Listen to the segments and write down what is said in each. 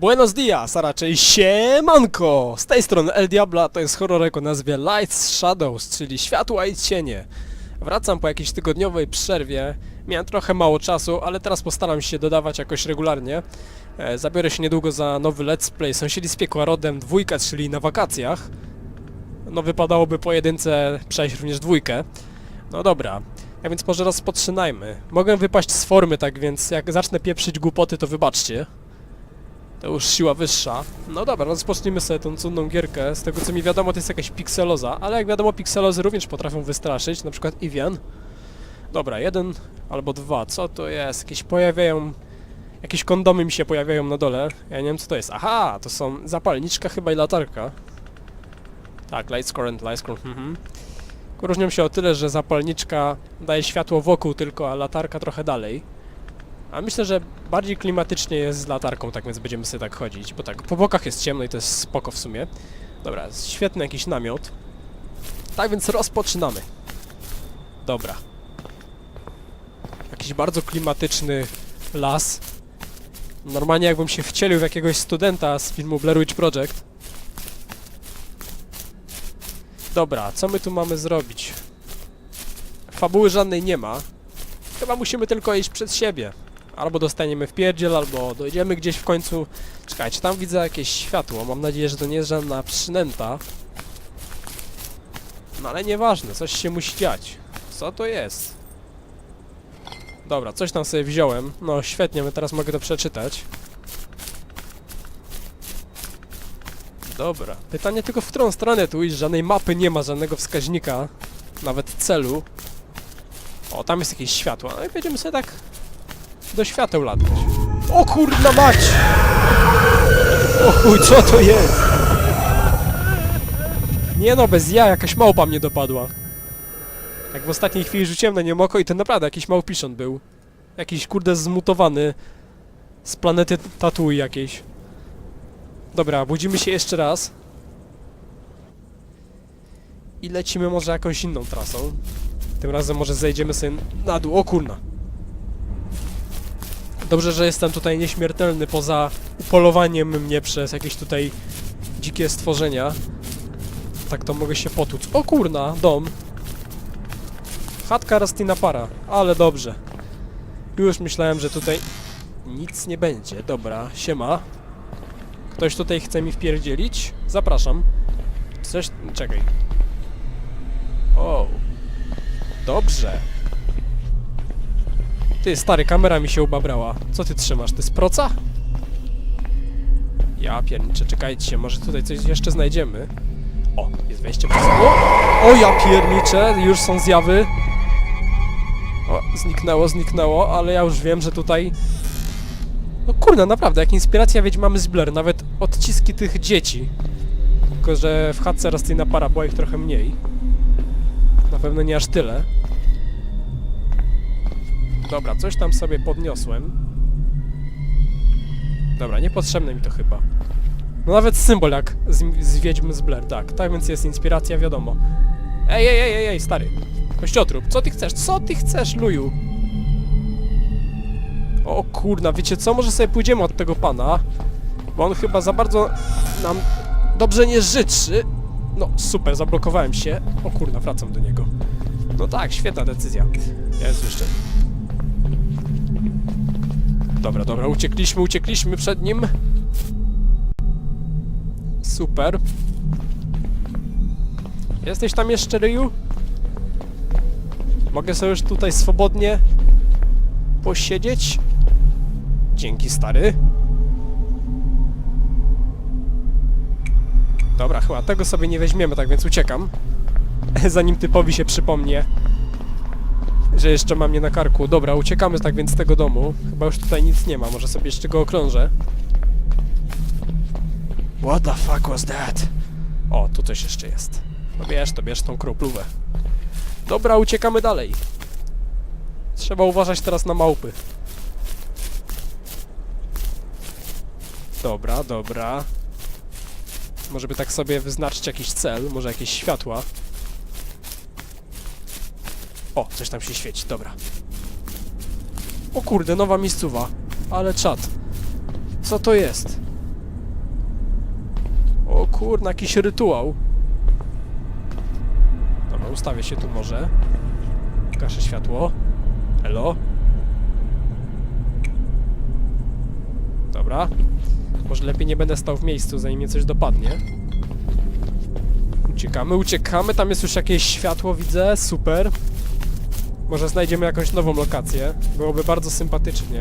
Buenos dias, a raczej siemanko! Z tej strony El Diabla, to jest horrorek o nazwie Lights Shadows, czyli światła i cienie. Wracam po jakiejś tygodniowej przerwie. Miałem trochę mało czasu, ale teraz postaram się dodawać jakoś regularnie. E, zabiorę się niedługo za nowy Let's Play Sąsiedzi z piekła rodem dwójka, czyli na wakacjach. No wypadałoby po jedynce przejść również dwójkę. No dobra, a więc może rozpoczynajmy. Mogę wypaść z formy, tak więc jak zacznę pieprzyć głupoty, to wybaczcie. To już siła wyższa. No dobra, rozpocznijmy sobie tą cudną gierkę. Z tego co mi wiadomo, to jest jakaś pikseloza, ale jak wiadomo, pikselozy również potrafią wystraszyć, na przykład Iwian. Dobra, jeden albo dwa. Co to jest? Jakieś pojawiają... Jakieś kondomy mi się pojawiają na dole. Ja nie wiem co to jest. Aha, to są zapalniczka chyba i latarka. Tak, lights current, lights current, mhm. Różnią się o tyle, że zapalniczka daje światło wokół tylko, a latarka trochę dalej. A myślę, że bardziej klimatycznie jest z latarką, tak więc będziemy sobie tak chodzić, bo tak, po bokach jest ciemno i to jest spoko w sumie. Dobra, świetny jakiś namiot. Tak więc rozpoczynamy. Dobra. Jakiś bardzo klimatyczny las. Normalnie jakbym się wcielił w jakiegoś studenta z filmu Blair Witch Project. Dobra, co my tu mamy zrobić? Fabuły żadnej nie ma. Chyba musimy tylko iść przed siebie. Albo dostaniemy w pierdziel, albo dojdziemy gdzieś w końcu. Czekajcie, tam widzę jakieś światło. Mam nadzieję, że to nie jest żadna przynęta. No ale nieważne, coś się musi dziać. Co to jest? Dobra, coś tam sobie wziąłem. No świetnie, teraz mogę to przeczytać. Dobra. Pytanie tylko w którą stronę tu iść? Żadnej mapy nie ma, żadnego wskaźnika. Nawet celu. O, tam jest jakieś światło. No i będziemy sobie tak do świateł latać. O kurna mać! O chuj, co to jest? Nie no, bez ja, jakaś małpa mnie dopadła. Jak w ostatniej chwili rzuciłem na nią oko i to naprawdę jakiś małpiszon był. Jakiś kurde zmutowany z planety Tatooine jakiejś. Dobra, budzimy się jeszcze raz. I lecimy może jakąś inną trasą. Tym razem może zejdziemy sobie na dół. O kurna. Dobrze, że jestem tutaj nieśmiertelny poza upolowaniem mnie przez jakieś tutaj dzikie stworzenia. Tak to mogę się potłuc. O kurna, dom. Chatka Rastina Para, ale dobrze. Już myślałem, że tutaj nic nie będzie. Dobra, siema. Ktoś tutaj chce mi wpierdzielić? Zapraszam. Coś... czekaj. O. Dobrze. Ty, stary, kamera mi się ubabrała. Co ty trzymasz? Ty z proca? Ja pierniczę, czekajcie, może tutaj coś jeszcze znajdziemy. O, jest wejście przez... O, o ja pierniczę, już są zjawy. O, zniknęło, zniknęło, ale ja już wiem, że tutaj... No kurde, naprawdę, jak inspiracja mamy z Blair, nawet odciski tych dzieci. Tylko, że w chatce Rastina Para była ich trochę mniej. Na pewno nie aż tyle. Dobra, coś tam sobie podniosłem. Dobra, niepotrzebne mi to chyba. No nawet symbol jak z, z Wiedźmy z Blair, tak. Tak więc jest inspiracja, wiadomo. Ej, ej, ej, ej, stary. Kościotrup, co ty chcesz? Co ty chcesz, luju? O kurna, wiecie co? Może sobie pójdziemy od tego pana, bo on chyba za bardzo nam dobrze nie życzy. No, super, zablokowałem się. O kurna, wracam do niego. No tak, świetna decyzja. Jest jeszcze. Dobra, dobra, uciekliśmy, uciekliśmy przed nim. Super. Jesteś tam jeszcze, Ryu? Mogę sobie już tutaj swobodnie posiedzieć? Dzięki, stary. Dobra, chyba tego sobie nie weźmiemy, tak więc uciekam. Zanim typowi się przypomnie, że jeszcze mam mnie na karku. Dobra, uciekamy tak więc z tego domu. Chyba już tutaj nic nie ma, może sobie jeszcze go okrążę. What the fuck was that? O, tu coś jeszcze jest. No bierz to, bierz tą kroplówę. Dobra, uciekamy dalej. Trzeba uważać teraz na małpy. Dobra, dobra. Może by tak sobie wyznaczyć jakiś cel, może jakieś światła. O, coś tam się świeci, dobra. O kurde, nowa miejscowa. Ale czad. Co to jest? O kurna, jakiś rytuał. Dobra, ustawię się tu może. Gaszę światło. Elo. Dobra. Może lepiej nie będę stał w miejscu, zanim mnie coś dopadnie. Uciekamy, uciekamy. Tam jest już jakieś światło, widzę. Super. Może znajdziemy jakąś nową lokację. Byłoby bardzo sympatycznie.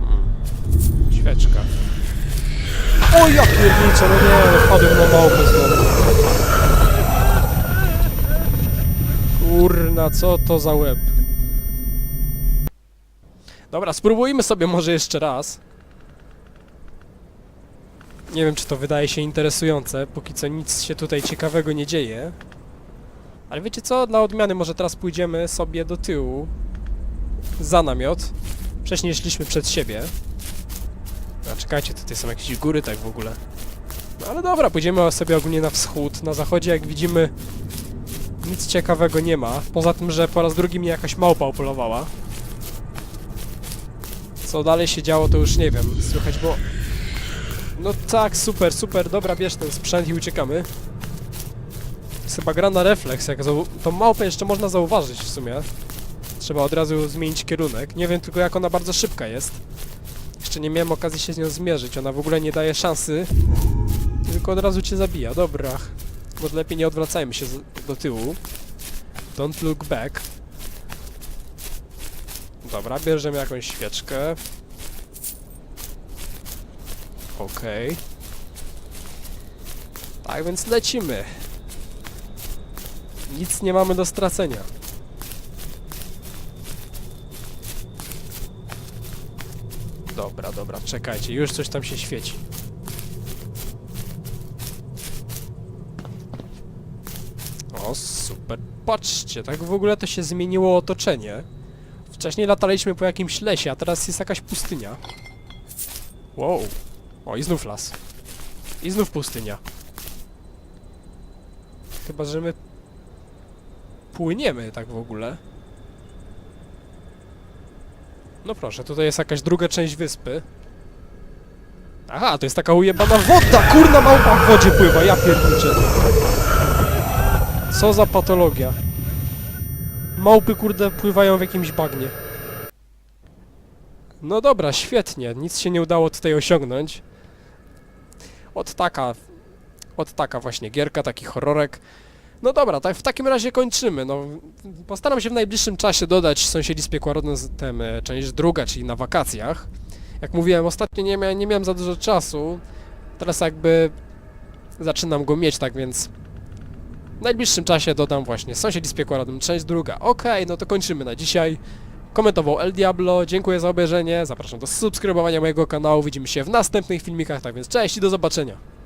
Hmm. Świeczka. O ja pierniczę, no nie, wpadłem na małpę znowu. Kurna, co to za łeb? Dobra, spróbujmy sobie może jeszcze raz. Nie wiem, czy to wydaje się interesujące, póki co nic się tutaj ciekawego nie dzieje. Ale wiecie co? Dla odmiany może teraz pójdziemy sobie do tyłu. Za namiot. Wcześniej szliśmy przed siebie. A czekajcie, tutaj są jakieś góry tak w ogóle. No ale dobra, pójdziemy sobie ogólnie na wschód. Na zachodzie, jak widzimy, nic ciekawego nie ma. Poza tym, że po raz drugi mnie jakaś małpa upolowała. Co dalej się działo, to już nie wiem. Słychać, bo... No tak, super, super. Dobra, bierz ten sprzęt i uciekamy. Jest chyba gra na refleks. Jak tą małpę jeszcze można zauważyć w sumie. Trzeba od razu zmienić kierunek. Nie wiem tylko jak ona bardzo szybka jest. Jeszcze nie miałem okazji się z nią zmierzyć. Ona w ogóle nie daje szansy. Tylko od razu cię zabija. Dobra. Może lepiej nie odwracajmy się do tyłu. Don't look back. Dobra, bierzemy jakąś świeczkę. Okej. Tak więc lecimy. Nic nie mamy do stracenia. Dobra, dobra, czekajcie, już coś tam się świeci. O, super. Patrzcie, tak w ogóle to się zmieniło otoczenie. Wcześniej lataliśmy po jakimś lesie, a teraz jest jakaś pustynia. Wow. O, i znów las. I znów pustynia. Chyba, że my płyniemy tak w ogóle. No proszę, tutaj jest jakaś druga część wyspy. Aha, to jest taka ujebana woda! Kurna małpa w wodzie pływa, ja pierniczę. Co za patologia. Małpy, kurde, pływają w jakimś bagnie. No dobra, świetnie. Nic się nie udało tutaj osiągnąć. Od taka... Od taka właśnie gierka, taki horrorek. No dobra, tak w takim razie kończymy. No, postaram się w najbliższym czasie dodać Sąsiedzi z Piekła e, część druga, czyli na wakacjach. Jak mówiłem, ostatnio nie, nie miałem za dużo czasu. Teraz jakby zaczynam go mieć, tak więc w najbliższym czasie dodam właśnie Sąsiedzi z Piekła część druga. Okej, no to kończymy na dzisiaj. Komentował El Diablo, dziękuję za obejrzenie, zapraszam do subskrybowania mojego kanału, widzimy się w następnych filmikach, tak więc cześć i do zobaczenia.